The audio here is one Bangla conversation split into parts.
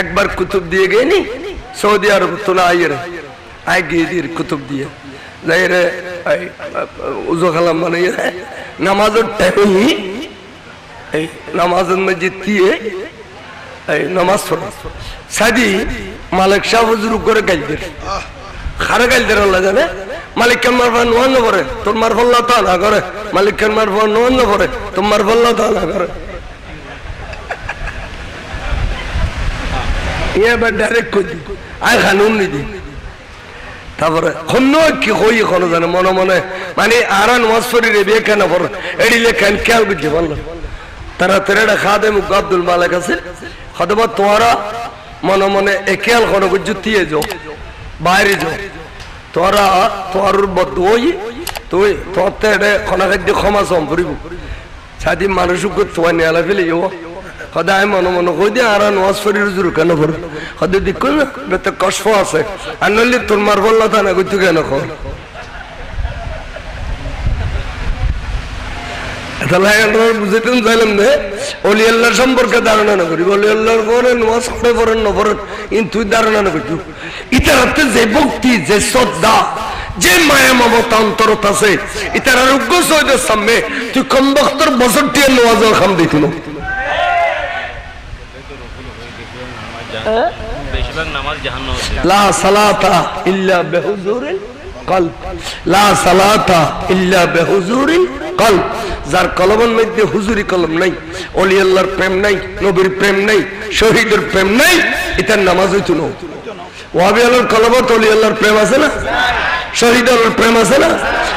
একবার কুতুব দিয়ে গেনি সৌদি আরব তোলা আইয়ের আয় গিয়ে দিয়ে কুতুব দিয়ে। যাই রে এই, খালাম মানে দিয়ে এই নামাজ করে গাইদের খারে গাইদের জানে। মালিক মারফা নোয়ান না পরে তোর মারফল্লা তা না করে। মালিক মারফা নোয়ান না পরে তোর মারফল্লা তা না করে। এবার দি নিদি তারপরে কি কই এখন জানে? মনে মনে মানে আরান ওয়াসফরি রে বিয়ে কেন পর এডিলে কেন খেয়াল তারা খাদে মুখ আব্দুল মালিক আছে। তোরা মনে মনে একেল কোন জুতিয়ে যাও, বাইরে যাও। তোরা, তোর বদ্ধ ওই তুই তোর তেড়ে খনা খাদ্য ক্ষমা সম্পরিব। সাদি মানুষকে তোয়া নিয়ালা ফেলে সদায় মনে মনে কই দিয়ে আর নোয়াজ শরীর জুর কেন ভর সদায় না বেতে কষ্ট আছে। আর নইলে তোর মার বললা তা না কই তুই কেন কর বুঝিতেন চাইলাম সম্পর্কে ধারণা না করি নোয়াজ ধারণা যে ভক্তি, যে শ্রদ্ধা যে মায়া মমতা অন্তরত আছে ইতার আরোগ্য সৈদের সামনে তুই কম বক্তর বছর টিয়ে নোয়াজ খাম দিতি না বেশিরভাগ নামাজ জাহান্ন হচ্ছে। লা সালাতা ইল্লা বিহুজুরিল কলব। লা সালাতা ইল্লা বিহুজুরিল কলব। যার কলমের মধ্যে হুজুরি কলম নাই ওলি আল্লাহর প্রেম নাই নবীর প্রেম নাই শহীদের প্রেম নাই এটার নামাজ হইতো না। ওয়াবি আল্লাহর কলমত ওলি আল্লাহর প্রেম আছে না? শহীদ আল্লাহর প্রেম আছে না?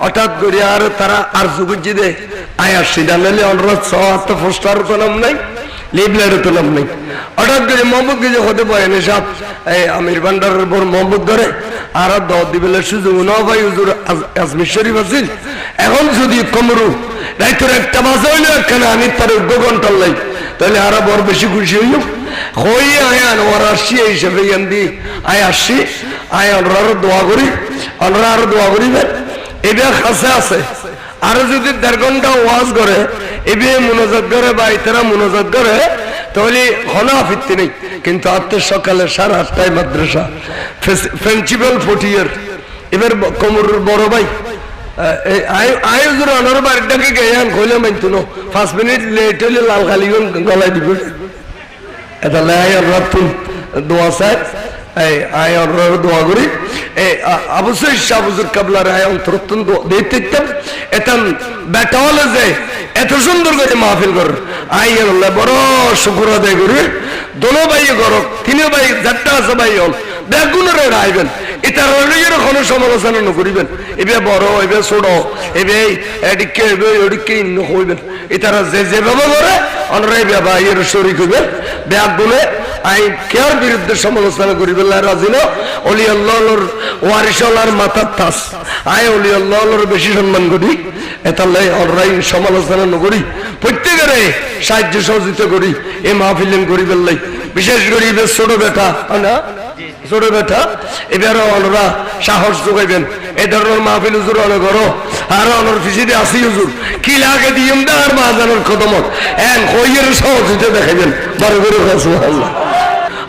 হঠাৎ করে আর তারা আর যুগুজি দে আয়ার সিডা নালে অনুরোধ সহ আত্ম পোস্টার নাম নাই, লিবলার তো নাম নাই। হঠাৎ করে মোহাম্মদ গিয়ে হতে পারে না এই আমির ভান্ডারের বড় মোহাম্মদ ধরে, আর দশ দিবেলের সুযোগ ন ভাই হুজুর, আজ- আজমির শরীফ আছিল এখন যদি কমরু, রাইতর একটা বাজে হইল একখানে, আমি তার উগ্র ঘণ্টার লাই, তাহলে আর বড় বেশি খুশি হইল। হই আয়ান ওর আসছি, এই হিসেবে ইয়ান দি আয় আসছি, আয় আরও দোয়া করি আমরা আরও দোয়া করিবেন এটা কাছে আছে। আরও যদি দেড় ঘণ্টা ওয়াজ করে এবে মনোযোগ করে বা ইতারা মনোযোগ করে, তাহলে হনা ফিরতে নেই। কিন্তু আত্মের সকালে সাড়ে আটটায় মাদ্রাসা প্রিন্সিপাল ফোর্টিয়ার এবার ব- কোমরের বড় ভাই আয়োজন আনার বাড়িটাকে গেয়ান কইলে মানতো না পাঁচ মিনিট লেট হইলে লাল খালি গলায় দিবে। এটা লাই আমরা তুম দোয়া এই আয় আমরা দোয়া করি। অবশ্যই শাহ হুজুর কাবলার অন্তরত্তন দেখতে এটা বেটা হলে যে এত সুন্দর করে মাহফিল কর আই আল্লাহ বড় শুকুর আদায় করি। দোনো ভাই কর তিনিও ভাই, যাত্রা আছে ভাই হল বেগুনের আইবেন এটা রইলের কোনো সমালোচনা নকরিবেন। এবে বড়, এবে ছোট, এবে এদিকে, এবে ওদিকে ইন্ন হইবেন। এটারা যে যেভাবে করে অনরা এবে ভাইয়ের শরীর হইবেন। ব্যাগ বলে আই কেয়ার বিরুদ্ধে সমালোচনা করিবেন না রাজি না। অলি আল্লাহর ওয়ারিশালার মাথার তাস। আয় অলি আল্লাহর বেশি সম্মান করি। এতাল্লাই অনরাই সমালোচনা নকরি। প্রত্যেকের সাহায্য সহযোগিতা করি, এ মাহফিলেন করিবেন লাই। বিশেষ করে ছোট বেটা না? ছোট বেটা এবারও অনরা সাহস যোগাইবেন। এই ধরনের মাহফিল হুজুর অনেক করো আর অনর ফিসিতে আসি হুজুর। কি লাগে দিম দা আর কইয়ের সহযোগিতা দেখাইবেন। আসসালামু